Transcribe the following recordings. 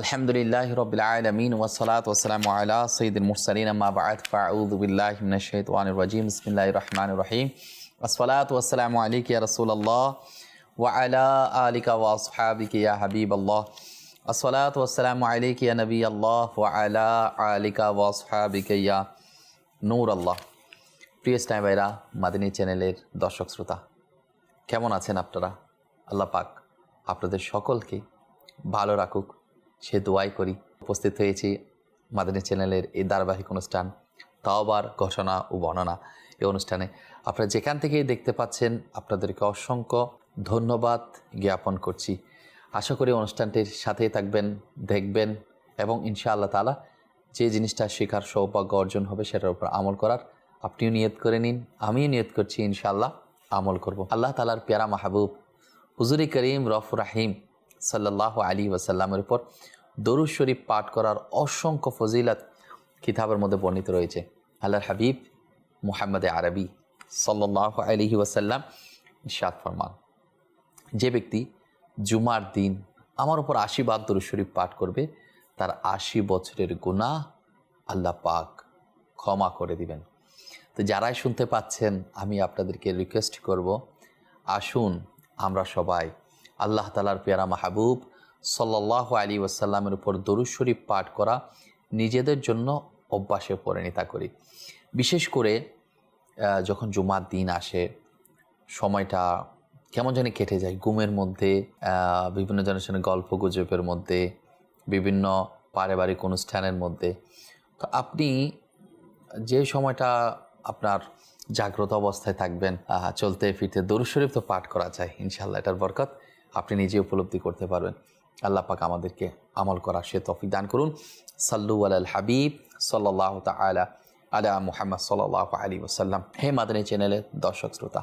আলহামদুলিল্লাহ রবিল আলমিন ওসলাত ওসালাম আলা সঈদুল মুরসালিন। আম্মা বাদ ফাউদুবিল্লাহ মিনা শৈতানির রাজিম। বিসমিল্লাহ রহমান রহিম। আসসালাত ওসালাম আলিক রসুল্লাহ ওয়া আলা আলিকা ওয়া আসহাবিক ইয়া হাবিব আল্লাহ আসসালাত ওসালাম আলিক ইয়া নবী আল্লাহ ওয়া আলা আলিকা ওয়া আসহাবিক ইয়া নূর আল্লাহ প্রিয় স্টাই ভাইরা, মাদিনী চ্যানেলের দর্শক শ্রোতা, কেমন আছেন আপনারা? আল্লাহ পাক আপনাদের সকলকে ভালো রাখুক সে দোয়াই করি। উপস্থিত হয়েছি মাদানী চ্যানেলের এই ধারাবাহিক অনুষ্ঠান তাওবার ঘোষণা ও বর্ণনা এই অনুষ্ঠানে। আপনারা যেখান থেকেই দেখতে পাচ্ছেন, আপনাদেরকে অসংখ্য ধন্যবাদ জ্ঞাপন করছি। আশা করি অনুষ্ঠানটির সাথেই থাকবেন, দেখবেন এবং ইনশাআল্লাহ তালা যে জিনিসটা শেখার সৌভাগ্য অর্জন হবে সেটার উপর আমল করার আপনিও নিয়ত করে নিন, আমিও নিয়ত করছি ইনশাআল্লাহ আমল করব। আল্লাহ তালার প্যারা মাহবুব হুজুরি করিম রফ রাহিম সাল্লাহ আলী ওয়াসাল্লামের উপর দরুদ শরীফ পাঠ করার অসংখ্য ফজিলত কিতাবের মধ্যে বর্ণিত রয়েছে। আল্লাহর হাবিব মুহাম্মদ আরবি সাল্লাহ আলহি ওয়াসাল্লাম ইশাদ ফরমান। যে ব্যক্তি জুমার দিন আমার উপর আশীর্বাদ দরুদ শরীফ পাঠ করবে, তার আশি বছরের গুণা আল্লাহ পাক ক্ষমা করে দিবেন। তো যারাই শুনতে পাচ্ছেন, আমি আপনাদেরকে রিকোয়েস্ট করব, আসুন আমরা সবাই আল্লাহ তালার পেয়ারা মাহবুব সাল্লাহ আলী ওয়াসাল্লামের উপর দরুদ শরীফ পাঠ করা নিজেদের জন্য অভ্যাসে পরিণতা করি। বিশেষ করে যখন জুমার দিন আসে, সময়টা কেমন জানি কেটে যায়। ঘুমের মধ্যে বিভিন্ন জনের সঙ্গে গল্প গুজবের মধ্যে, বিভিন্ন পারিবারিক অনুষ্ঠানের মধ্যে। তো আপনি যে সময়টা আপনার জাগ্রত অবস্থায় থাকবেন চলতে ফিরতে দরুদ শরীফ তো পাঠ করা যায় ইনশাল্লাহ এটার বরকত। আপনি নিজে উপলব্ধি করতে পারবেন। আল্লাহ পাক আমাদেরকে আমল করার সে তফিক দান করুন। সাল্লু আল হাবিব সাল্লাহ তালা আলা মুহাম্মদ সাল্লাহ আলী ওসাল্লাম হে মাদানী চ্যানেলের দর্শক শ্রোতা,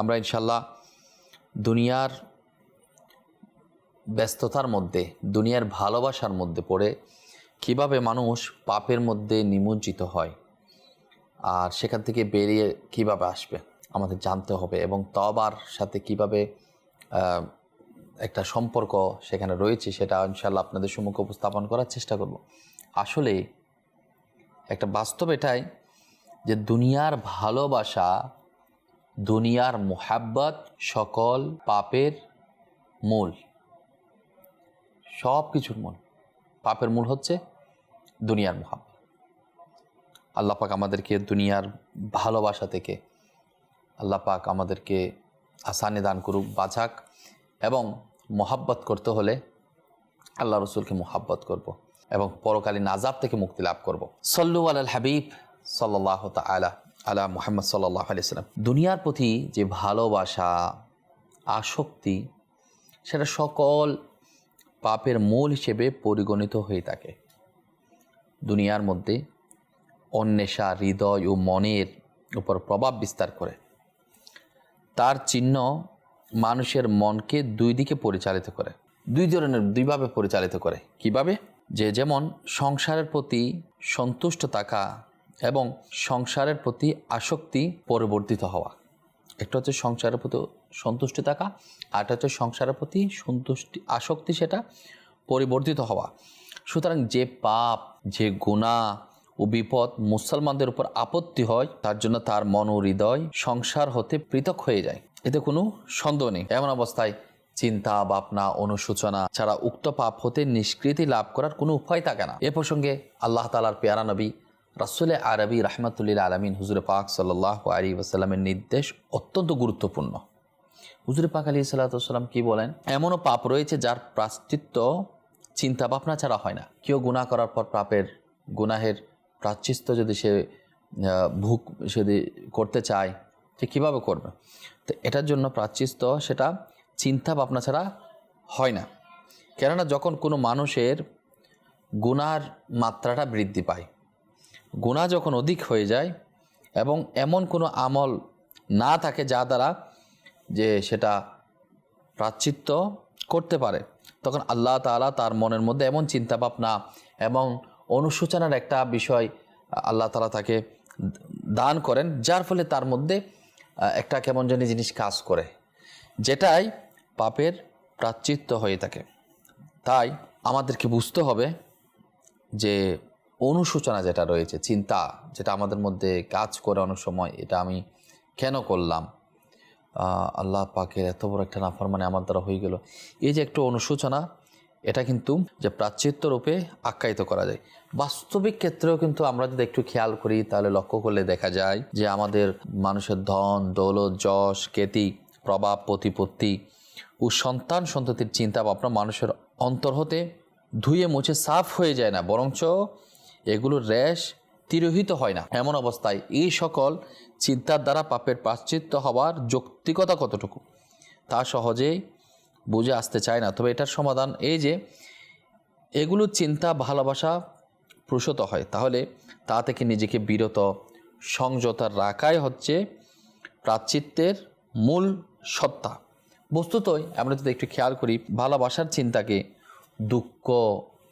আমরা ইনশাল্লাহ দুনিয়ার ব্যস্ততার মধ্যে, দুনিয়ার ভালোবাসার মধ্যে পড়ে কীভাবে মানুষ পাপের মধ্যে নিমজ্জিত হয় আর সেখান থেকে বেরিয়ে কীভাবে আসবে, আমাদের জানতে হবে এবং তবার সাথে কীভাবে একটা সম্পর্ক সেখানে রয়েছে, সেটা ইনশাল্লাহ আপনাদের সম্মুখে উপস্থাপন করার চেষ্টা করব। আসলে একটা বাস্তব এটাই যে দুনিয়ার ভালোবাসা, দুনিয়ার মোহাব্বত সকল পাপের মূল। সব কিছুর মূল। পাপের মূল হচ্ছে দুনিয়ার মোহাব্বত। আল্লাহ পাক আমাদেরকে দুনিয়ার ভালোবাসা থেকে আল্লাহ পাক আমাদেরকে আসানি দান করুক, বাঁচাক এবং মোহাব্বত করতে হলে আল্লাহ রসুলকে মোহাব্বত করব। এবং পরকালীন আজাব থেকে মুক্তি লাভ করব। সল্লু আল হাবিব সাল্লাহ তালা আলা মোহাম্মদ সাল্লাহ আলিয়াল্লাম দুনিয়ার প্রতি যে ভালোবাসা, আসক্তি, সেটা সকল পাপের মূল হিসেবে পরিগণিত হয়ে থাকে দুনিয়ার মধ্যে অন্বেষা, হৃদয় ও মনের উপর প্রভাব বিস্তার করে তার চিহ্ন মানুষের মনকে দুই দিকে পরিচালিত করে, দুই ধরনের, দুইভাবে পরিচালিত করে। কীভাবে? যে যেমন সংসারের প্রতি সন্তুষ্ট থাকা এবং সংসারের প্রতি আসক্তি পরিবর্তিত হওয়া। একটা হচ্ছে সংসারের প্রতি সন্তুষ্টি থাকা, আর একটা হচ্ছে সংসারের প্রতি সন্তুষ্টি, আসক্তি সেটা পরিবর্তিত হওয়া। সুতরাং যে পাপ, যে গুণা ও বিপদ মুসলমানদের উপর আপত্তি হয়, তার জন্য তার মন ও হৃদয় সংসার হতে পৃথক হয়ে যায়। এতে কোনো সন্দেহ নেই। এমন অবস্থায় চিন্তা, ভাবনা, অনুশোচনা ছাড়া উক্ত পাপ হতে নিষ্কৃতি লাভ করার কোনো উপায় থাকে না। এ প্রসঙ্গে আল্লাহ তালার পেয়ারা নবী রাসুল আরবি রহমতুল্লিল আলমিন হুজুর পাক সাল্লাহ আলী ওসাল্লামের নির্দেশ অত্যন্ত গুরুত্বপূর্ণ। হুজুর পাক আলী সাল্লাতাম কি বলেন? এমনও পাপ রয়েছে যার প্রাশ্চিত্য চিন্তা ভাবনা ছাড়া হয় না। কেউ গুনাহ করার পর পাপের গুনাহের প্রাচিত্য যদি সে ভুক যদি করতে চায় সে কীভাবে করবে। তো এটার জন্য প্রাচিত্য সেটা চিন্তা ভাবনা ছাড়া হয় না। কেননা যখন কোনো মানুষের গুনার মাত্রাটা বৃদ্ধি পায় গুণা যখন অধিক হয়ে যায় এবং এমন কোনো আমল না থাকে যা দ্বারা যে সেটা প্রাচিত্য করতে পারে, তখন আল্লাহ তাআলা তার মনের মধ্যে এমন চিন্তা ভাবনা এবং অনুশোচনার একটা বিষয় আল্লাহ তাআলা তাকে দান করেন, যার ফলে তার মধ্যে একটা কেমন জানি জিনিস কাজ করে, যেটাই পাপের প্রাচিত্য হয়ে থাকে। তাই আমাদেরকে বুঝতে হবে যে অনুশোচনা যেটা রয়েছে, চিন্তা যেটা আমাদের মধ্যে কাজ করে অনেক সময়, এটা আমি কেন করলাম? আল্লাহ পাকের এত বড় একটা নাফরমানে আমার দ্বারা হয়ে গেল। এই যে একটু অনুশোচনা এটা কিন্তু যে প্রাচ্যত্ব রূপে আখ্যায়িত করা যায়। বাস্তবিক ক্ষেত্রেও কিন্তু আমরা যদি একটু খেয়াল করি, তাহলে লক্ষ্য করলে দেখা যায় যে আমাদের মানুষের ধন, দৌলত, যশ, খ্যাতি, প্রভাব, প্রতিপত্তি ও সন্তান সন্ততির চিন্তা ভাবনা মানুষের অন্তর হতে ধুয়ে মুছে সাফ হয়ে যায় না, বরঞ্চ এগুলোর র্যাশ তিরোহিত হয় না। এমন অবস্থায় এই সকল চিন্তার দ্বারা পাপের প্রাশ্চিত্য হওয়ার যৌক্তিকতা কতটুকু? তা সহজেই বুঝে আসতে চায় না। তবে এটার সমাধান এই যে, এগুলো চিন্তা, ভালোবাসা প্রসূত হয়। তাহলে তা থেকে নিজেকে বিরত, সংযত রাখাই হচ্ছে প্রাচিত্যের মূল সত্তা। বস্তুতই আমরা যদি একটু খেয়াল করি, ভালোবাসার চিন্তাকে দুঃখ,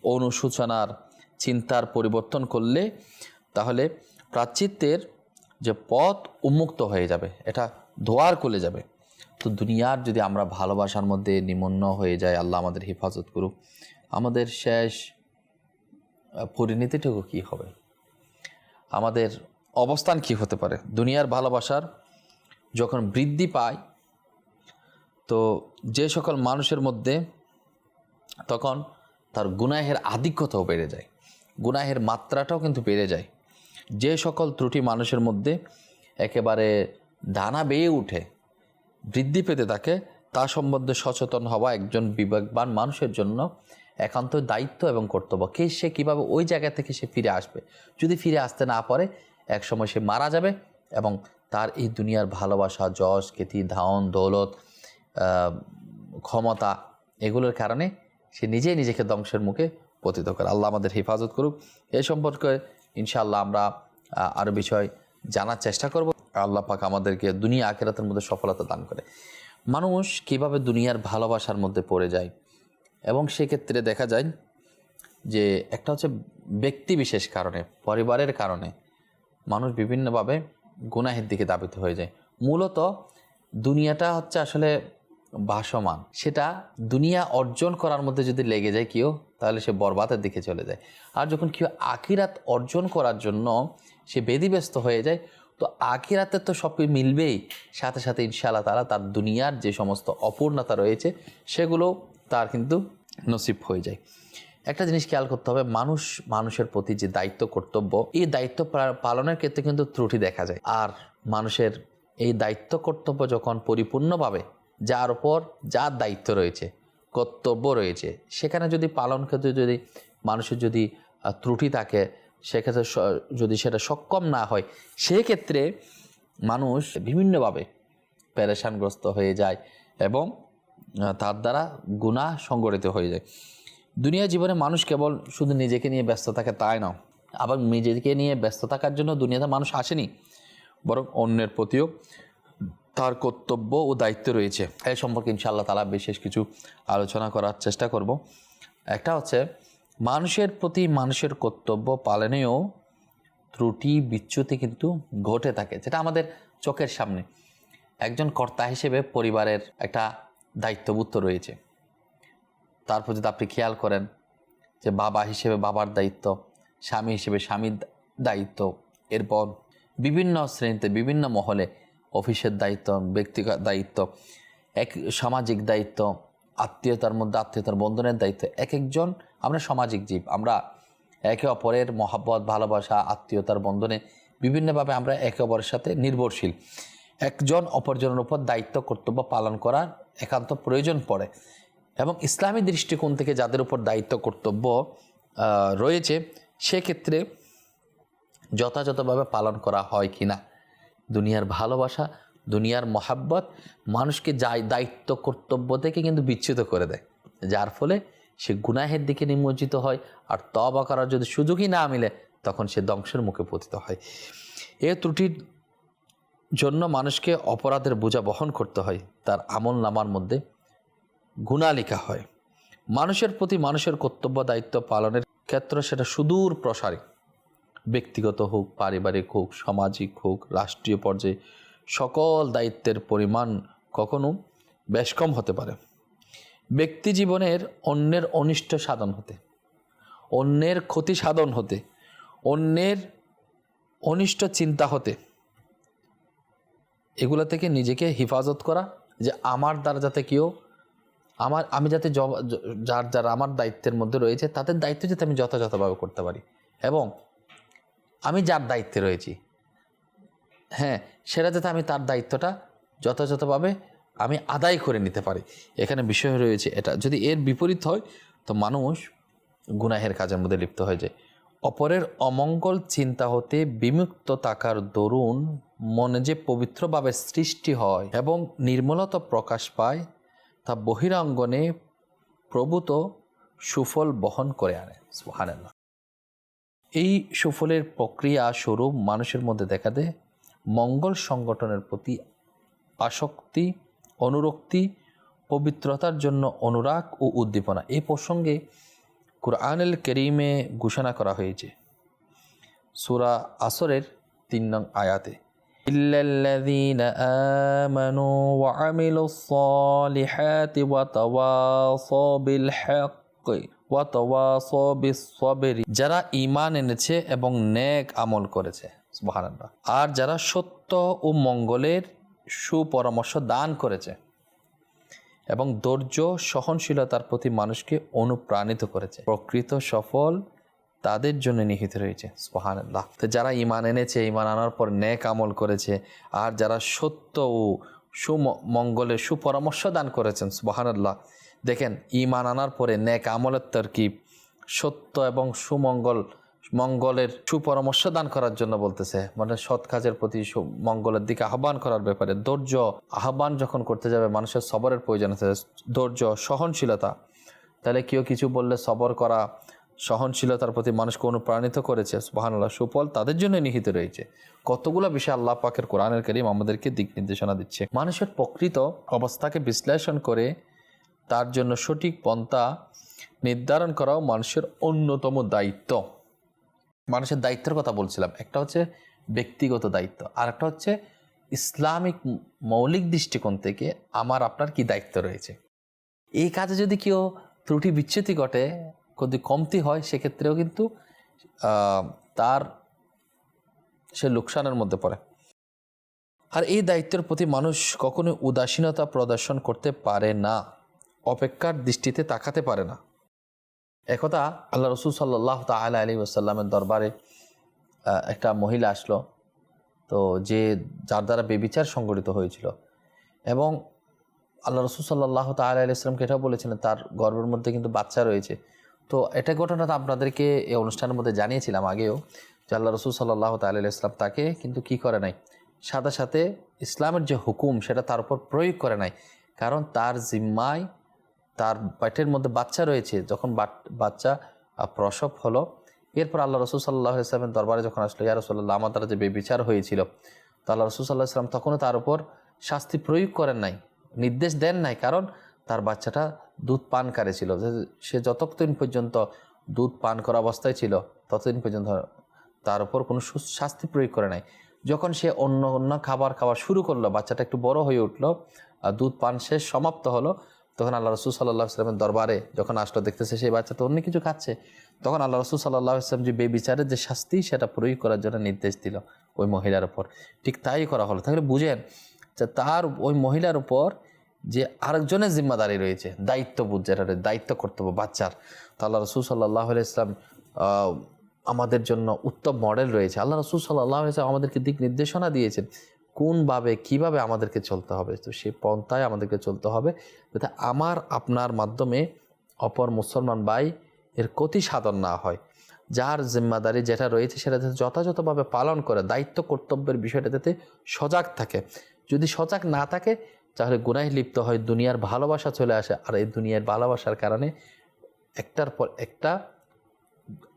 অনুশোচনার চিন্তার পরিবর্তন করলে তাহলে প্রাচিত্যের যে পথ উন্মুক্ত হয়ে যাবে। এটা ধোয়ার খুলে যাবে। তো দুনিয়ার যদি আমরা ভালোবাসার মধ্যে নিমগ্ন হয়ে যাই, আল্লাহ আমাদের হেফাজত করুক। আমাদের শেষ পরিণতিটুকু কী হবে? আমাদের অবস্থান কি হতে পারে? দুনিয়ার ভালোবাসার যখন বৃদ্ধি পায়, তো যে সকল মানুষের মধ্যে তখন তার গুনাহের আধিক্যতাও বেড়ে যায়। গুনাহের মাত্রাটাও কিন্তু বেড়ে যায়। যে সকল ত্রুটি মানুষের মধ্যে একেবারে ডানা বেয়ে উঠে বৃদ্ধি পেতে থাকে, তা সম্বন্ধে সচেতন হওয়া একজন বিবেকবান মানুষের জন্য একান্ত দায়িত্ব এবং কর্তব্য। কে সে কীভাবে ওই জায়গা থেকে সে ফিরে আসবে? যদি ফিরে আসতে না পারে, একসময় সে মারা যাবে এবং তার এই দুনিয়ার ভালোবাসা, যশ, খ্যাতি ধাওন দৌলত ক্ষমতা এগুলোর কারণে সে নিজেই নিজেকে ধ্বংসের মুখে পতিত করে। আল্লাহ আমাদের হেফাজত করুক। এই সম্পর্কে ইনশাআল্লাহ আমরা আরও বিষয় জানার চেষ্টা করব। আল্লাহ পাক আমাদেরকে দুনিয়া আখেরাতের মধ্যে সফলতা দান করে। মানুষ কীভাবে দুনিয়ার ভালোবাসার মধ্যে পড়ে যায় এবং সেক্ষেত্রে দেখা যায় যে একটা হচ্ছে ব্যক্তি বিশেষ কারণে, পরিবারের কারণে মানুষ বিভিন্নভাবে গুনাহের দিকে দাবিত হয়ে যায়। মূলত দুনিয়াটা হচ্ছে আসলে ভাসমান, সেটা দুনিয়া অর্জন করার মধ্যে যদি লেগে যায় কেউ, তাহলে সে বরবাদের দিকে চলে যায়। আর যখন কেউ আখিরাত অর্জন করার জন্য সে বেদিব্যস্ত হয়ে যায় তো আখিরাতে তো সব মিলবেই। সাথে সাথে ইনশাআল্লাহ তারা তার দুনিয়ার যে সমস্ত অপূর্ণতা রয়েছে, সেগুলো তার কিন্তু নসিব হয়ে যায়। একটা জিনিস খেয়াল করতে হবে, মানুষ মানুষের প্রতি যে দায়িত্ব, কর্তব্য, এই দায়িত্ব পালনের ক্ষেত্রে কিন্তু ত্রুটি দেখা যায়। আর মানুষের এই দায়িত্ব, কর্তব্য যখন পরিপূর্ণভাবে যার উপর যার দায়িত্ব রয়েছে, কর্তব্য রয়েছে, সেখানে যদি পালন ক্ষেত্রে যদি মানুষের যদি ত্রুটি থাকে সেক্ষেত্রে যদি সেটা সক্ষম না হয়, সেক্ষেত্রে মানুষ বিভিন্নভাবে প্যারেশানগ্রস্ত হয়ে যায় এবং তার দ্বারা গুনাহ সংগঠিত হয়ে যায়। দুনিয়া জীবনে মানুষ কেবল শুধু নিজেকে নিয়ে ব্যস্ত থাকে তাই না আবার নিজেকে নিয়ে ব্যস্ত থাকার জন্য দুনিয়াতে মানুষ আসেনি, বরং অন্যের প্রতিও তার কর্তব্য ও দায়িত্ব রয়েছে। এ সম্পর্কে ইনশাআল্লাহ তালা বিশেষ কিছু আলোচনা করার চেষ্টা করব। একটা হচ্ছে মানুষের প্রতি মানুষের কর্তব্য পালনেও ত্রুটি, বিচ্যুতি কিন্তু ঘটে থাকে, যেটা আমাদের চোখের সামনে। একজন কর্তা হিসেবে পরিবারের একটা দায়িত্ববোধ তো রয়েছে। তারপর যদি আপনি খেয়াল করেন যে বাবা হিসেবে বাবার দায়িত্ব, স্বামী হিসেবে স্বামীর দায়িত্ব, এরপর বিভিন্ন শ্রেণীতে, বিভিন্ন মহলে অফিসের দায়িত্ব, ব্যক্তিগত দায়িত্ব, এক সামাজিক দায়িত্ব, আত্মীয়তার মধ্যে আত্মীয়তার বন্ধনের দায়িত্ব, এক একজন আমরা সামাজিক জীব, আমরা একে অপরের মহাব্বত, ভালোবাসা, আত্মীয়তার বন্ধনে বিভিন্নভাবে আমরা একে অপরের সাথে নির্ভরশীল। একজন অপরজনের উপর দায়িত্ব, কর্তব্য পালন করার একান্ত প্রয়োজন পড়ে এবং ইসলামী দৃষ্টিকোণ থেকে যাদের উপর দায়িত্ব, কর্তব্য রয়েছে, সেক্ষেত্রে যথাযথভাবে পালন করা হয় কি না? দুনিয়ার ভালোবাসা, দুনিয়ার মহাব্বত মানুষকে যাই দায়িত্ব, কর্তব্য থেকে কিন্তু বিচ্যুত করে দেয়। যার ফলে সে গুনাহের দিকে নিমজ্জিত হয় আর তবা করার যদি সুযোগই না মিলে, তখন সে ধ্বংসের মুখে পতিত হয়। এ ত্রুটির জন্য মানুষকে অপরাধের বোঝা বহন করতে হয়। তার আমল নামার মধ্যে গুণা লেখা হয়। মানুষের প্রতি মানুষের কর্তব্য দায়িত্ব পালনের ক্ষেত্রে সেটা সুদূর প্রসারী। ব্যক্তিগত হোক, পারিবারিক হোক, সামাজিক হোক, রাষ্ট্রীয় পর্যায়ে সকল দায়িত্বের পরিমাণ কখনো বেশ কম হতে পারে। ব্যক্তি জীবনের অন্যের অনিষ্ট সাধন হতে, অন্যের ক্ষতি সাধন হতে, অন্যের অনিষ্ট চিন্তা হতে, এগুলো থেকে নিজেকে হেফাজত করা যে আমার দ্বারা যাতে কেউ, আমার, আমি যাতে যার যার আমার দায়িত্বের মধ্যে রয়েছে, তাদের দায়িত্ব যাতে আমি যথাযথভাবে করতে পারি। এবং আমি যার দায়িত্বে রয়েছি হ্যাঁ সেটা যাতে আমি তার দায়িত্বটা যথাযথভাবে আমি আদায় করে নিতে পারি। এখানে বিষয় রয়েছে এটা। যদি এর বিপরীত হয়, তো মানুষ গুনাহের কাজের মধ্যে লিপ্ত হয়ে যায়। অপরের অমঙ্গল চিন্তা হতে বিমুক্ত থাকার দরুন মনে যে পবিত্রভাবে সৃষ্টি হয় এবং নির্মলতা প্রকাশ পায়, তা বহিরাঙ্গনে প্রভূত সুফল বহন করে আনে। সুবহানাল্লাহ। এই সুফলের প্রক্রিয়া স্বরূপ মানুষের মধ্যে দেখা দেয় মঙ্গল সংগঠনের প্রতি আসক্তি অনুরক্তি পবিত্রতার জন্য অনুরাগ ও উদ্দীপনা এই প্রসঙ্গে কুরআনুল করিমে ঘোষণা করা হয়েছে সূরা আসরের তিন নং আয়াতে إلا الذين آمنوا وعملوا الصالحات وتواصوا بالحق وتواصوا بالصبر যারা ঈমান এনেছে এবং নেক আমল করেছে সুবহানাল্লাহ আর যারা সত্য ও মঙ্গলের সুপরামর্শ দান করেছে এবং ধৈর্য, সহনশীলতার প্রতি মানুষকে অনুপ্রাণিত করেছে। প্রকৃত সফল তাদের জন্য নিহিত রয়েছে। সুবহানাল্লাহ। তো যারা ইমান এনেছে ইমান আনার পর নেক আমল করেছে, আর যারা সত্য ও সুমঙ্গলের সুপরামর্শ দান করেছেন, সুবহানাল্লাহ। দেখেন ইমান আনার পরে ন্যাক আমলের তরকিব, সত্য এবং সুমঙ্গল মঙ্গলের সুপরামর্শ দান করার জন্য বলতেছে। মানে সৎ কাজের প্রতি মঙ্গলের দিকে আহ্বান করার ব্যাপারে ধৈর্য, আহ্বান যখন করতে যাবে, মানুষের সবরের প্রয়োজন আছে। ধৈর্য, সহনশীলতা। তাহলে কেউ কিছু বললে সবর করা, সহনশীলতার প্রতি মানুষকে অনুপ্রাণিত করেছে, সুবহানাল্লাহ, সুফল তাদের জন্য নিহিত রয়েছে। কতগুলো বিষয় আল্লাহ পাকের কোরআনের করিম আমাদেরকে দিক নির্দেশনা দিচ্ছে। মানুষের প্রকৃত অবস্থাকে বিশ্লেষণ করে তার জন্য সঠিক পন্থা নির্ধারণ করাও মানুষের অন্যতম দায়িত্ব। মানুষের দায়িত্বের কথা বলছিলাম। একটা হচ্ছে ব্যক্তিগত দায়িত্ব, আর একটা হচ্ছে ইসলামিক মৌলিক দৃষ্টিকোণ থেকে আমার, আপনার কি দায়িত্ব রয়েছে? এই কাজে যদি কেউ ত্রুটি বিচ্ছুতি ঘটে, যদি কমতি হয়, সেক্ষেত্রেও কিন্তু তার সে লোকসানের মধ্যে পড়ে। আর এই দায়িত্বের প্রতি মানুষ কখনো উদাসীনতা প্রদর্শন করতে পারে না, অপেক্ষার দৃষ্টিতে তাকাতে পারে না। একথা আল্লাহ রসুল সাল্লাহ তালা আলী ওসাল্লামের দরবারে একটা মহিলা আসলো, তো যে যার দ্বারা বেবিচার সংগঠিত হয়েছিল। এবং আল্লাহ রসুল সাল্লাহ তাল আলাইসলামকে এটাও বলেছিলেন তার গর্বের মধ্যে কিন্তু বাচ্চা রয়েছে। তো এটা ঘটনাটা আপনাদেরকে এই অনুষ্ঠানের মধ্যে জানিয়েছিলাম আগেও, যে আল্লাহ রসুল সাল্লাহ তাল ইসলাম তাকে কিন্তু কি করে নাই? সাথে সাথে ইসলামের যে হুকুম, সেটা তার উপর প্রয়োগ করে নাই। কারণ তার জিম্মায় তার পেটের মধ্যে বাচ্চা রয়েছে, যখন বাচ্চা প্রসব হলো, এরপর আল্লাহ রসুল সাল্লাহ ইসলামের দরবারে যখন আসলো, ইয়া রসুল্লাহ আমার দ্বারা যে বেবিচার হয়েছিল। তো আল্লাহ রসুল সাল্লাহ ইসলাম তখনও তার উপর শাস্তি প্রয়োগ করেন নাই, নির্দেশ দেন নাই, কারণ তার বাচ্চাটা দুধ পানকারী ছিল সে যতদিন পর্যন্ত দুধ পান করা অবস্থায় ছিল, ততদিন পর্যন্ত তার উপর কোনো শাস্তি প্রয়োগ করে নাই। যখন সে অন্য অন্য খাবার খাওয়া শুরু করল, বাচ্চাটা একটু বড় হয়ে উঠল দুধ পান শেষ সমাপ্ত হলো তখন আল্লাহ রসুল সাল্লাহ ইসলামের দরবারে যখন আসলো, দেখতেছে সেই বাচ্চা তো অন্য কিছু খাচ্ছে। তখন আল্লাহ রসুল সাল্লাহ ইসলাম যে বেবিচারের যে শাস্তি, সেটা প্রয়োগ করার জন্য নির্দেশ দিল ওই মহিলার উপর। ঠিক তাই করা হলো। তাহলে বুঝেন যে তার, ওই মহিলার উপর যে আরেকজনের জিম্মাদারি রয়েছে, দায়িত্ববোধ যেটা দায়িত্ব কর্তব্য, বাচ্চার। তো আল্লাহ রসুল সাল্লাহ ইসলাম আমাদের জন্য উত্তম মডেল রয়েছে। আল্লাহ রসুল সাল্লাহ আমাদেরকে দিক নির্দেশনা দিয়েছেন কোনভাবে, কীভাবে আমাদেরকে চলতে হবে? তো সেই পন্থায় আমাদেরকে চলতে হবে যাতে আমার, আপনার মাধ্যমে অপর মুসলমান ভাই এর ক্ষতি সাধন না হয়। যার জিম্মাদারি যেটা রয়েছে সেটা যাতে যথাযথভাবে পালন করে, দায়িত্ব, কর্তব্যের বিষয়টা যাতে সজাগ থাকে। যদি সজাগ না থাকে, তাহলে গুনায় লিপ্ত হয় দুনিয়ার ভালোবাসা চলে আসে। আর এই দুনিয়ার ভালোবাসার কারণে একটার পর একটা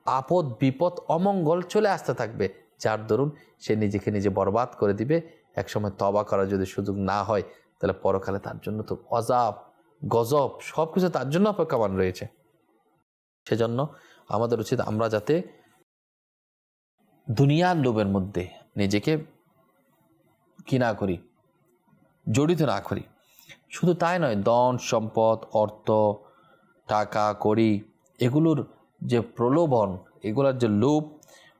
আপদ, বিপদ, অমঙ্গল চলে আসতে থাকবে। যার দরুন সে নিজেকে নিজে বরবাদ করে দিবে। একসময় তবা করার যদি সুযোগ না হয়, তাহলে পরকালে তার জন্য তো অজাব, গজব সব কিছু তার জন্য অপেক্ষামান রয়েছে। সেজন্য আমাদের উচিত আমরা যাতে দুনিয়ার লোভের মধ্যে নিজেকে কি না করি, জড়িত না করি। শুধু তাই নয়, ধন, সম্পদ, অর্থ, টাকা, কড়ি, এগুলোর যে প্রলোভন, এগুলোর যে লোভ,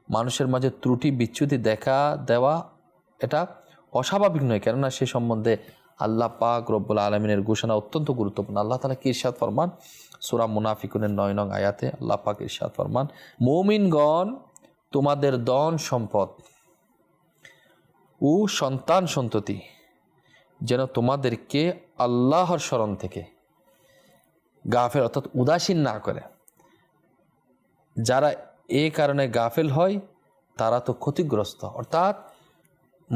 মানুষের মাঝে ত্রুটি, বিচ্যুতি দেখা দেওয়া, এটা অস্বাভাবিক নয়, কেননা সে সম্বন্ধে আল্লাহ পাক রব্বুল আলমিনের ঘোষণা অত্যন্ত গুরুত্বপূর্ণ। আল্লাহ তালা কি ফরমান? সুরা মুনাফিকুনের নয় নং আয়াতে আল্লাহ পাক ইরশাদ ফরমান, মৌমিনগণ তোমাদের দন সম্পদ ও সন্তান সন্ততি যেন তোমাদেরকে আল্লাহর স্মরণ থেকে গাফেল অর্থাৎ উদাসীন না করে। যারা এ কারণে গাফেল হয়, তারা তো ক্ষতিগ্রস্ত। অর্থাৎ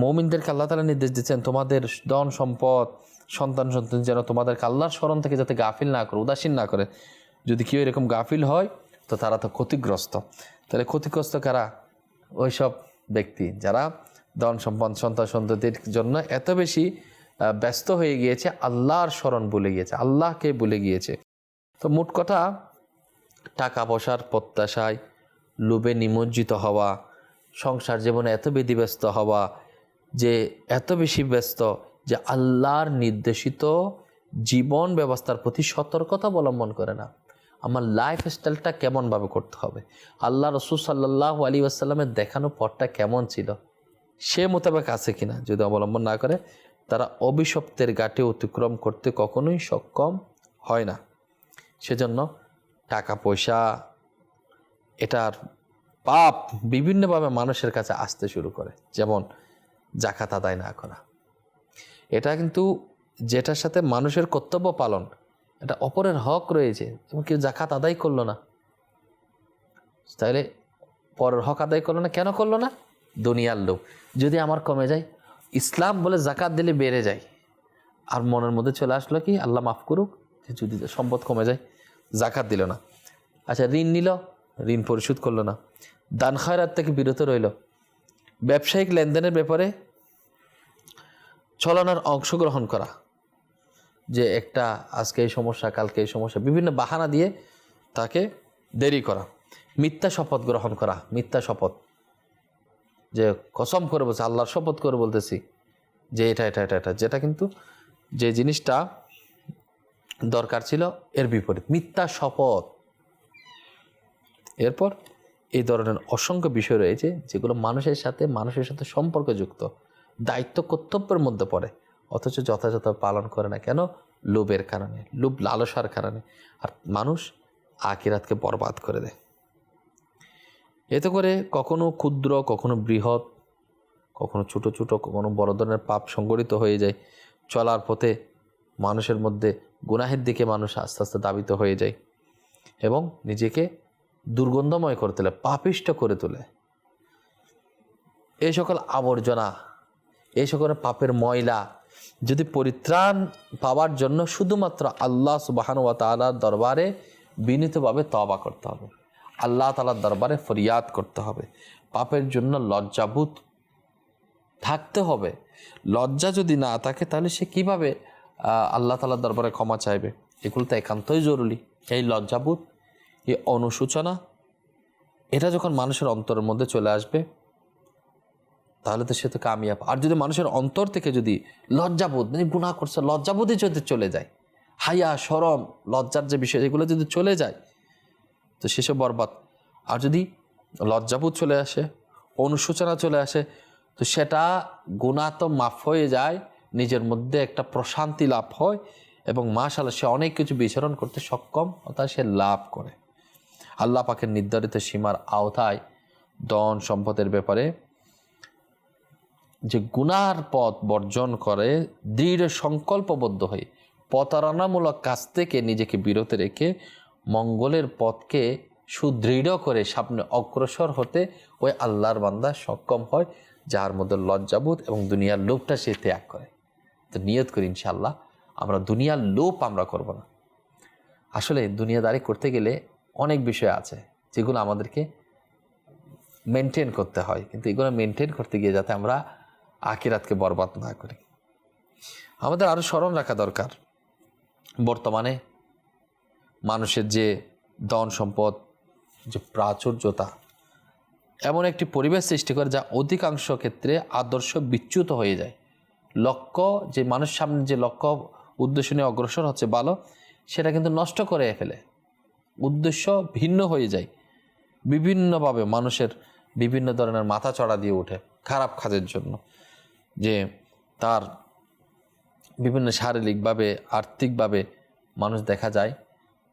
মৌমিনদেরকে আল্লাহ তালা নির্দেশ দিচ্ছেন, তোমাদের ধন সম্পদ, সন্তান সন্তান যেন তোমাদেরকে আল্লাহর স্মরণ থেকে যাতে গাফিল না করে, উদাসীন না করে। যদি কেউ এরকম গাফিল হয়, তো তারা তো ক্ষতিগ্রস্ত। তাহলে ক্ষতিগ্রস্ত কারা? ওইসব ব্যক্তি যারা ধন সম্পদ, সন্তান সন্ততির জন্য এত বেশি ব্যস্ত হয়ে গিয়েছে, আল্লাহর স্মরণ ভুলে গিয়েছে, আল্লাহকে ভুলে গিয়েছে। তো মোট কথা, টাকা পয়সার প্রত্যাশায় লোভে নিমজ্জিত হওয়া, সংসার জীবনে এত বিধিব্যস্ত হওয়া যে এত বেশি ব্যস্ত যে আল্লাহর নির্দেশিত জীবন ব্যবস্থার প্রতি সতর্কতা অবলম্বন করে না। আমার লাইফ স্টাইলটা কেমনভাবে করতে হবে? আল্লাহ রসুল সাল্লাহ আলী আসাল্লামের দেখানো পথটা কেমন ছিল? সে মোতাবেক আছে কিনা যদি অবলম্বন না করে, তারা অভিশপ্তের গাটে অতিক্রম করতে কখনোই সক্ষম হয় না। সেজন্য টাকা পয়সা এটার পাপ বিভিন্নভাবে মানুষের কাছে আসতে শুরু করে। যেমন জাকাত আদায় না করা। এটা কিন্তু যেটার সাথে মানুষের কর্তব্য পালন, এটা অপরের হক রয়েছে। তুমি কেউ জাকাত আদায় করল না। তাহলে পরের হক আদায় করল না, কেন করল না? দুনিয়ার লোক। যদি আমার কমে যায়, ইসলাম বলে জাকাত দিলে বেড়ে যায়। আর মনের মধ্যে চলে আসলো কি, আল্লাহ মাফ করুক যদি সম্পদ কমে যায় জাকাত দিল না। আচ্ছা ঋণ নিল, ঋণ পরিশোধ করল না। দান খয়রাত থেকে বিরত রইল। ব্যবসায়িক লেনদেনের ব্যাপারে চলনার অংশগ্রহণ করা। যে একটা আজকে এই সমস্যা, কালকে এই সমস্যা, বিভিন্ন বাহানা দিয়ে তাকে দেরি করা। মিথ্যা শপথ গ্রহণ করা, মিথ্যা শপথ। যে কসম করে বলছে, আল্লাহর শপথ করে বলতেছি যে এটা এটা এটা এটা, যেটা কিন্তু যে জিনিসটা দরকার ছিল এর বিপরীত। মিথ্যা শপথ। এরপর এই ধরনের অসংখ্য বিষয় রয়েছে যেগুলো মানুষের সাথে মানুষের সাথে সম্পর্কযুক্ত। দায়িত্ব কর্তব্যের মধ্যে পড়ে। অথচ যথাযথ পালন করে না কেন? লোভের কারণে, লোভ লালসার কারণে। আর মানুষ আকিরাতকে বরবাদ করে দেয়। এতে করে কখনো ক্ষুদ্র, কখনো বৃহৎ, কখনো ছোট ছোট, কখনো বড় ধরনের পাপ সংগঠিত হয়ে যায়। চলার পথে মানুষের মধ্যে গুনাহের দিকে মানুষ আস্তে আস্তে দাবিত হয়ে যায় এবং নিজেকে দুর্গন্ধময় করে তোলে, পাপিষ্ট করে তোলে। এই সকল আবর্জনা এই সকল পাপের ময়লা যদি পরিত্রাণ পাওয়ার জন্য শুধুমাত্র আল্লাহ সুবাহান ওয়া তালার দরবারে বিনীতভাবে তবা করতে হবে। আল্লাহ তালার দরবারে ফরিয়াদ করতে হবে। পাপের জন্য লজ্জাবোধ থাকতে হবে। লজ্জা যদি না থাকে তাহলে সে কীভাবে আল্লাহ তালার দরবারে ক্ষমা চাইবে? এগুলো তো একান্তই জরুরি। এই লজ্জাবোধ, এই অনুসূচনা এটা যখন মানুষের অন্তরের মধ্যে চলে আসবে তাহলে তো সে তো কামিয়াব। আর যদি মানুষের অন্তর থেকে যদি লজ্জাবোধ মানে গুণা করছে, লজ্জাবোধই যদি চলে যায় হাইয়া সরম, লজ্জার যে বিষয়, এগুলো যদি চলে যায়, তো সেসব বরবাদ। আর যদি লজ্জাবোধ চলে আসে, অনুশোচনা চলে আসে, তো সেটা গুণা তো মাফ হয়ে যায়, নিজের মধ্যে একটা প্রশান্তি লাভ হয় এবং মাশাল্লাহ সে অনেক কিছু বিচরণ করতে সক্ষম অর্থাৎ সে লাভ করে। আল্লাহ পাকের নির্ধারিত সীমার আওতায় দন সম্পদের ব্যাপারে যে গুনার পথ বর্জন করে, দৃঢ় সংকল্পবদ্ধ হয়ে, প্রতারণামূলক কাজ থেকে নিজেকে বিরত রেখে, মঙ্গলের পথকে সুদৃঢ় করে সামনে অগ্রসর হতে ওই আল্লাহর বান্দা সক্ষম হয়, যার মধ্যে লজ্জাবোধ এবং দুনিয়ার লোভটা সে ত্যাগ করে। তো নিয়ত করি ইনশাল্লাহ আমরা দুনিয়ার লোভ আমরা করব না। আসলে দুনিয়াদারি করতে গেলে অনেক বিষয় আছে, যেগুলো আমাদেরকে মেনটেন করতে হয়। কিন্তু এগুলো মেনটেন করতে গিয়ে যাতে আমরা আকিরাতকে বরবাদ না করি। আমাদের আরও স্মরণ রাখা দরকার। বর্তমানে মানুষের যে ধন সম্পদ, যে প্রাচুর্যতা, এমন একটি পরিবেশ সৃষ্টি করে যা অধিকাংশ ক্ষেত্রে আদর্শ বিচ্যুত হয়ে যায়। লক্ষ্য, যে মানুষ সামনে যে লক্ষ্য, উদ্দেশ্য নিয়ে অগ্রসর হচ্ছে ভালো, সেটা কিন্তু নষ্ট করে ফেলে। উদ্দেশ্য ভিন্ন হয়ে যায়। বিভিন্নভাবে মানুষের বিভিন্ন ধরনের মাথা চড়া দিয়ে ওঠে খারাপ কাজের জন্য। যে তার বিভিন্ন শারীরিকভাবে, আর্থিকভাবে মানুষ দেখা যায়।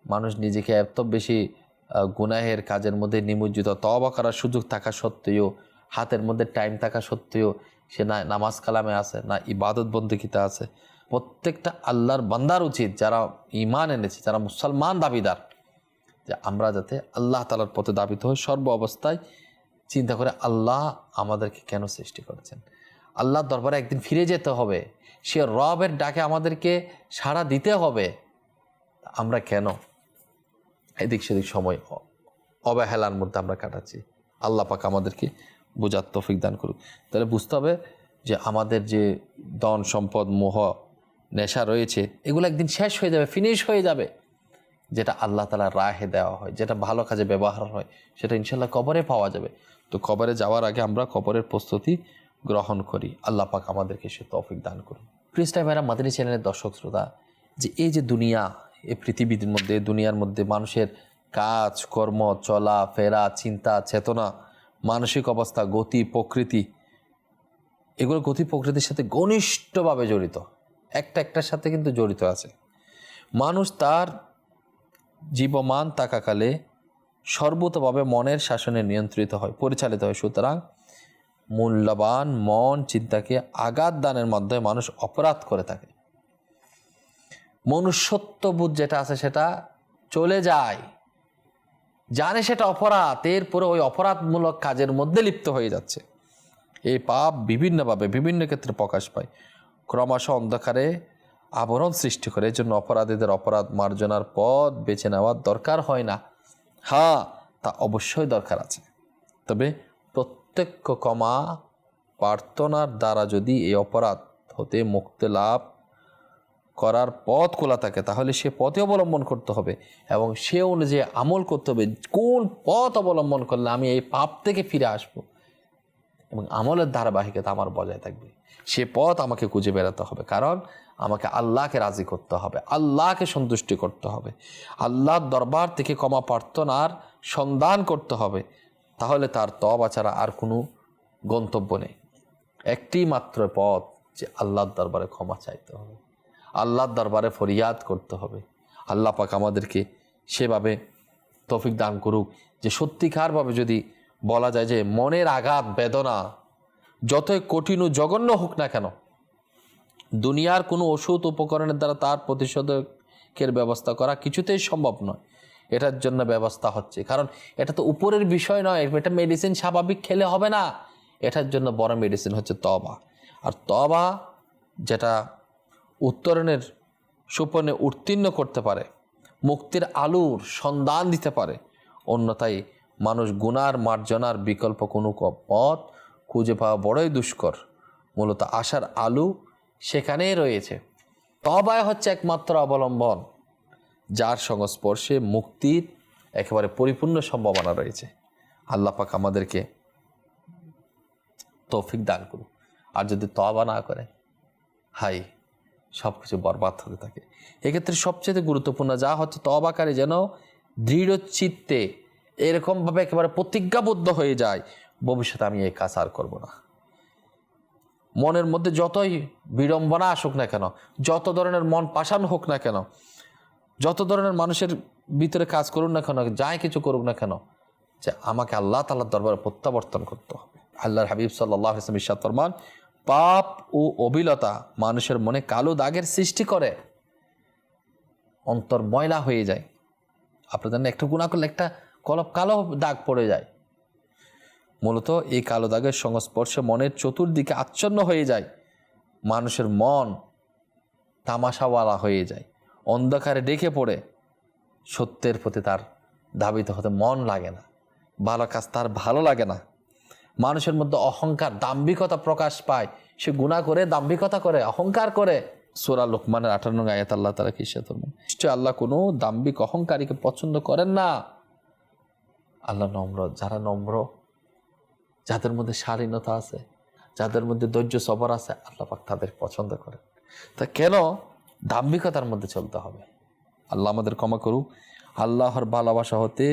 মানুষ নিজেকে এত বেশি গুনাহের কাজের মধ্যে নিমজ্জিত তবা করার সুযোগ থাকা সত্ত্বেও, হাতের মধ্যে টাইম থাকা সত্ত্বেও সে না, নামাজ কালামে আছে, না ইবাদত বন্দীকিতে আছে। প্রত্যেকটা আল্লাহর বান্দার উচিত যারা ইমান এনেছে, যারা মুসলমান দাবিদার, যে আমরা যাতে আল্লাহ তালার পথে দাবিত হই সর্ব অবস্থায় চিন্তা করে আল্লাহ আমাদেরকে কেন সৃষ্টি করেছেন? আল্লাহর দরবারে একদিন ফিরে যেতে হবে। সে রবের ডাকে আমাদেরকে সাড়া দিতে হবে। আমরা কেন? এদিক সেদিক সময় অবহেলার মধ্যে আমরা কাটাচ্ছি। আল্লাহ পাক আমাদেরকে বোঝার তৌফিক দান করুক। তাহলে বুঝতে হবে যে আমাদের যে ধন সম্পদ, মোহ, নেশা রয়েছে, এগুলো একদিন শেষ হয়ে যাবে ফিনিশ হয়ে যাবে। যেটা আল্লাহ তালা রাহে দেওয়া হয়, যেটা ভালো কাজে ব্যবহার হয়, সেটা ইনশাল্লাহ কবরে পাওয়া যাবে। তো কবরে যাওয়ার আগে আমরা কবরের প্রস্তুতি গ্রহণ করি। আল্লাহ পাক আমাদেরকে সে তৌফিক দান করুন। ক্রিস্টাই ভাইরা, মাদানী চ্যানেলের দর্শক শ্রোতা, যে এই যে দুনিয়া, এই পৃথিবীর মধ্যে দুনিয়ার মধ্যে মানুষের কাজ, কর্ম, চলা, ফেরা, চিন্তা, চেতনা, মানসিক অবস্থা, গতি, প্রকৃতি, এগুলো গতি প্রকৃতির সাথে ঘনিষ্ঠভাবে জড়িত। একটা একটার সাথে কিন্তু জড়িত আছে। মানুষ তার জীবমান থাকাকালে সর্বতভাবে মনের শাসনে নিয়ন্ত্রিত হয়, পরিচালিত হয়। সুতরাং মূল্যবান মন চিন্তাকে আঘাত দানের মাধ্যমে মানুষ অপরাধ করে থাকে। মনুষ্যত্ববোধ যেটা আছে সেটা চলে যায়। জানে সেটা অপরাধ, এরপরে ওই অপরাধমূলক কাজের মধ্যে লিপ্ত হয়ে যাচ্ছে। এই পাপ বিভিন্নভাবে বিভিন্ন ক্ষেত্রে প্রকাশ পায়। ক্রমশ অন্ধকারে আবরণ সৃষ্টি করে এই জন্য অপরাধীদের অপরাধ মার্জনার পথ বেছে নেওয়ার দরকার হয় না। হ্যাঁ তা অবশ্যই দরকার আছে। তবে প্রত্যক্ষ কমা প্রার্থনার দ্বারা যদি এই অপরাধ হতে মুক্তি লাভ করার পথ খোলা থাকে, তাহলে সে পথে অবলম্বন করতে হবে এবং সে অনুযায়ী আমল করতে হবে। কোন পথ অবলম্বন করলে আমি এই পাপ থেকে ফিরে আসব? এবং আমলের ধারাবাহিকতা আমার বজায় থাকবে। সে পথ আমাকে খুঁজে বেড়াতে হবে। কারণ আমাকে আল্লাহকে রাজি করতে হবে, আল্লাহকে সন্তুষ্টি করতে হবে, আল্লাহর দরবার থেকে ক্ষমা প্রার্থনার সন্ধান করতে হবে। তাহলে তার তবা ছাড়া আর কোনো গন্তব্য নেই। একটি মাত্র পথ যে আল্লাহর দরবারে ক্ষমা চাইতে হবে। আল্লাহর দরবারে ফরিয়াদ করতে হবে। আল্লাহ পাক আমাদেরকে সেভাবে তফিক দান করুক যে সত্যিকারভাবে যদি বলা যায় যে মনের আঘাত, বেদনা যতই কঠিন ও জঘন্য হোক না কেন, দুনিয়ার কোনো ওষুধ উপকরণের দ্বারা তার প্রতিষেধকের ব্যবস্থা করা কিছুতেই সম্ভব নয়। এটার জন্য ব্যবস্থা হচ্ছে। কারণ এটা তো উপরের বিষয় নয়, এটা মেডিসিন স্বাভাবিক খেলে হবে না। এটার জন্য বড় মেডিসিন হচ্ছে তবা আর তবা যেটা উত্তরণের সুপনে উত্তীর্ণ করতে পারে, মুক্তির আলুর সন্ধান দিতে পারে, অন্যথায় মানুষ গুনার, মার্জনার বিকল্প কোনো পথ খুঁজে পাওয়া বড়ই দুষ্কর। মূলত আশার আলু সেখানেই রয়েছে। তবায় হচ্ছে একমাত্র অবলম্বন। যার সংস্পর্শে মুক্তির একেবারে পরিপূর্ণ সম্ভাবনা রয়েছে। আল্লাহ পাক আমাদেরকে তৌফিক দান করুন আর যদি তবা না করে হাই সব কিছু বরবাদ হতে থাকে। এক্ষেত্রে সবচেয়ে গুরুত্বপূর্ণ যা হচ্ছে তবাকারী যেন দৃঢ় চিত্তে এরকমভাবে একেবারে প্রতিজ্ঞাবদ্ধ হয়ে যায়, ভবিষ্যতে আমি এই কাজ আর করব না। মনের মধ্যে যতই বিড়ম্বনা আসুক না কেন, যত ধরনের মন পাশান হোক না কেন যত ধরনের মানুষের ভিতরে কাজ করুন না কেন, যাই কিছু করুক না কেন, যে আমাকে আল্লাহ তাল্লাহ দরবারে প্রত্যাবর্তন করতে হবে। আল্লাহর হাবিব সাল্লাহ ইসলাম ইসাদ ফরমান, পাপ ও অবিলতা মানুষের মনে কালো দাগের সৃষ্টি করে, অন্তর ময়লা হয়ে যায়। আপনার একটু গুণা করলে একটা কলপ কালো দাগ পড়ে যায়। মূলত এই কালো দাগের সংস্পর্শে মনের চতুর্দিকে আচ্ছন্ন হয়ে যায়। মানুষের মন তামাশাওয়ালা হয়ে যায়। অন্ধকারে ডেকে পড়ে সত্যের প্রতি তার ধাবিত হতে মন লাগে না, ভালো কাজ তার ভালো লাগে না। মানুষের মধ্যে অহংকার, দাম্ভিকতা প্রকাশ পায়। সে গুণা করে, দাম্ভিকতা করে, অহংকার করে। সোরা লোকমানের আঠান্ন আয়াত, আল্লাহ তারা কি নিশ্চয় আল্লাহ কোনো দাম্ভিক অহংকারীকে পছন্দ করেন না। আল্লাহ নম্র, যারা নম্র, যাদের মধ্যে শালীনতা আছে, যাদের মধ্যে ধৈর্য, সবর আছে, আল্লাহ পাক তাদের পছন্দ করেন। তা কেন দাম্ভিকতার মধ্যে চলতে হবে। আল্লাহ আমাদের ক্ষমা করুক। আল্লাহর ভালোবাসা হতে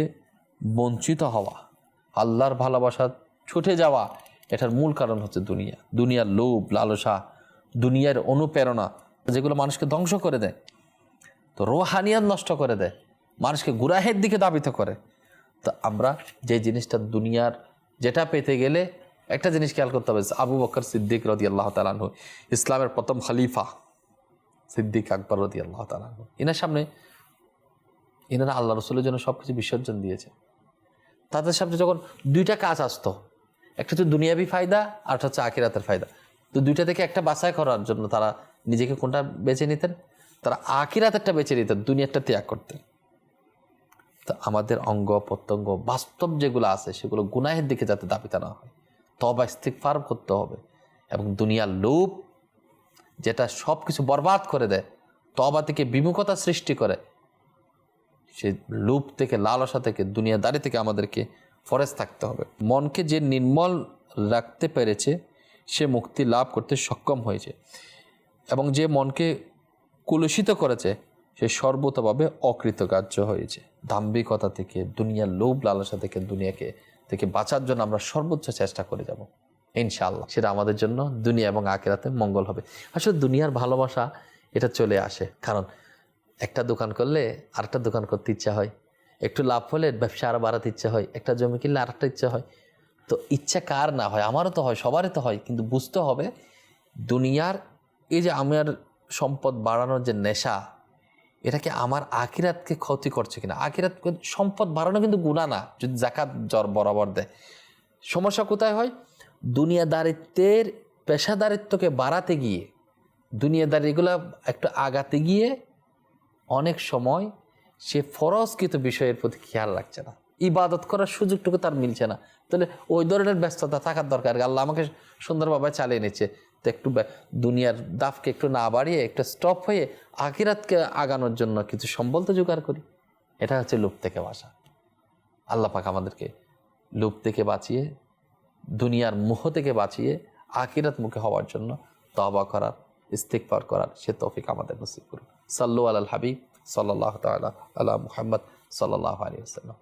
বঞ্চিত হওয়া, আল্লাহর ভালোবাসা ছুটে যাওয়া, এটার মূল কারণ হচ্ছে দুনিয়া। দুনিয়ার লোভ, লালসা, দুনিয়ার অনুপ্রেরণা, যেগুলো মানুষকে ধ্বংস করে দেয়, তো রোহানিয়াত নষ্ট করে দেয়, মানুষকে গুরাহের দিকে দাবিত করে। তো আমরা যে জিনিসটা দুনিয়ার যেটা পেতে গেলে একটা জিনিস খেয়াল করতে হবে আবু বকর সিদ্দিক রদি আল্লাহ তালানহু ইসলামের প্রথম খলিফা। সিদ্দিক আকবর রদি আল্লাহ তালানহু এনার সামনে এনারা আল্লাহ রসুলের জন্য সব কিছু বিসর্জন দিয়েছে। তাদের সামনে যখন দুইটা কাজ আসতো, একটা হচ্ছে দুনিয়াবি ফায়দা আর একটা হচ্ছে আখিরাতের ফায়দা। তো দুইটা থেকে একটা বাছাই করার জন্য তারা নিজেকে কোনটা বেছে নিতেন? তারা আখিরাতেরটা বেছে নিতেন দুনিয়াটা ত্যাগ করতেন। তো আমাদের অঙ্গ, প্রত্যঙ্গ, বাস্তব যেগুলো আছে, সেগুলো গুনাহের দিকে যাতে দাবিতে না হয়। তবা ইস্তিকফার করতে হবে এবং দুনিয়ার লোভ যেটা সব কিছু বরবাদ করে দেয় তবা থেকে বিমুখতা সৃষ্টি করে। সেই লোভ থেকে, লালসা থেকে, দুনিয়াদারি থেকে আমাদেরকে ফরেজ থাকতে হবে। মনকে যে নির্মল রাখতে পেরেছে, সে মুক্তি লাভ করতে সক্ষম হয়েছে। এবং যে মনকে কুলুষিত করেছে, সে সর্বতভাবে অকৃতকার্য হয়েছে। দাম্ভিকতা থেকে, দুনিয়ার লোভ, লালসা থেকে, দুনিয়াকে থেকে বাঁচার জন্য আমরা সর্বোচ্চ চেষ্টা করে যাব। ইনশাআল্লাহ। সেটা আমাদের জন্য দুনিয়া এবং আকেরাতে মঙ্গল হবে। আসলে দুনিয়ার ভালোবাসা, এটা চলে আসে। কারণ একটা দোকান করলে আরেকটা দোকান করতে ইচ্ছা হয়। একটু লাভ হলে ব্যবসা আরও বাড়াতে ইচ্ছা হয়। একটা জমি কিনলে আরেকটা ইচ্ছা হয়। তো ইচ্ছা কার না হয়? আমারও তো হয়, সবারই তো হয়। কিন্তু বুঝতে হবে, দুনিয়ার এই যে আমার সম্পদ বাড়ানোর যে নেশা এটাকে আমার আখিরাতকে ক্ষতি করছে কিনা? আখিরাত সম্পদ বাড়ানো কিন্তু গুণা না। যদি জাকাত জ্বর বরাবর দেয়। সমস্যা কোথায় হয়? দুনিয়াদারিত্বের পেশাদারিত্বকে বাড়াতে গিয়ে দুনিয়াদারি এগুলো একটু আগাতে গিয়ে অনেক সময় সে ফরজকৃত বিষয়ের প্রতি খেয়াল রাখছে না। ইবাদত করার সুযোগটুকু তার মিলছে না। তাহলে ওই ধরনের ব্যস্ততা থাকার দরকার। আল্লাহ আমাকে সুন্দরভাবে চালিয়ে নিচ্ছে। তো একটু দুনিয়ার দাফকে একটু না বাড়িয়ে, একটু স্টপ হয়ে আখিরাতকে আগানোর জন্য কিছু সম্বল তো জোগাড় করি। এটা হচ্ছে লোভ থেকে বাসা আল্লাহ পাক আমাদেরকে লোভ থেকে বাঁচিয়ে দুনিয়ার মোহ থেকে বাঁচিয়ে আখিরাত মুখে হওয়ার জন্য তবা করার ইস্তিকবার করার সে তৌফিক আমাদের নসিব করুন। সাল্লু আল হাবিব সাল্লাহ তাল আল্লাহ মুহাম্মদ সাল্লাহ আলী আসাল্লাম